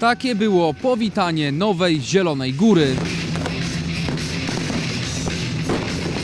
Takie było powitanie nowej Zielonej Góry.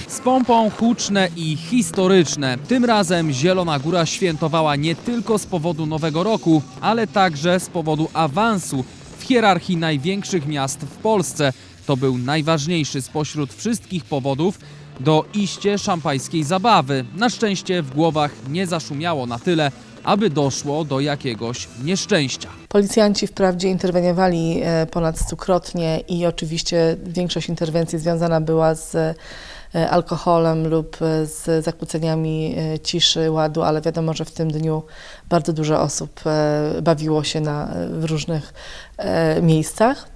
Z pompą huczne i historyczne. Tym razem Zielona Góra świętowała nie tylko z powodu Nowego Roku, ale także z powodu awansu w hierarchii największych miast w Polsce. To był najważniejszy spośród wszystkich powodów do iście szampańskiej zabawy. Na szczęście w głowach nie zaszumiało na tyle, aby doszło do jakiegoś nieszczęścia. Policjanci wprawdzie interweniowali e, ponad stukrotnie i oczywiście większość interwencji związana była z e, alkoholem lub e, z zakłóceniami ciszy, ładu, ale wiadomo, że w tym dniu bardzo dużo osób bawiło się na, w różnych miejscach.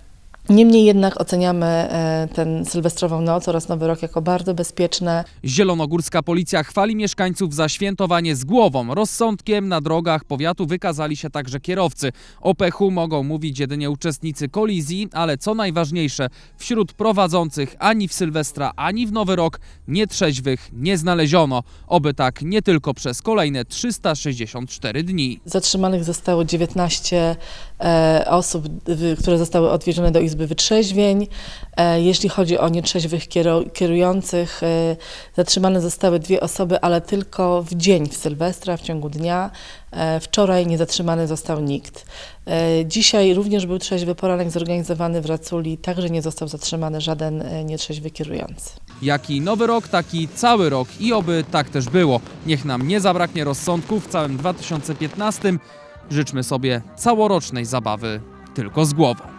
Niemniej jednak oceniamy e, ten sylwestrową noc oraz Nowy Rok jako bardzo bezpieczne, Zielonogórska policja chwali mieszkańców za świętowanie z głową. Rozsądkiem na drogach powiatu wykazali się także kierowcy. O pechu mogą mówić jedynie uczestnicy kolizji, ale co najważniejsze, wśród prowadzących ani w Sylwestra, ani w Nowy Rok nietrzeźwych nie znaleziono. Oby tak nie tylko przez kolejne 364 dni. Zatrzymanych zostało 19 e, osób, które zostały odwiezione do Izby Wytrzeźwień. E, jeśli chodzi o nietrzeźwych kierujących, e, zatrzymane zostały dwie osoby, ale tylko w dzień w Sylwestra, w ciągu dnia. E, wczoraj nie zatrzymany został nikt. Dzisiaj również był trzeźwy poranek zorganizowany w Raculi, także nie został zatrzymany żaden nietrzeźwy kierujący. Jaki nowy rok, taki cały rok i oby tak też było. Niech nam nie zabraknie rozsądku w całym 2015. Życzmy sobie całorocznej zabawy tylko z głową.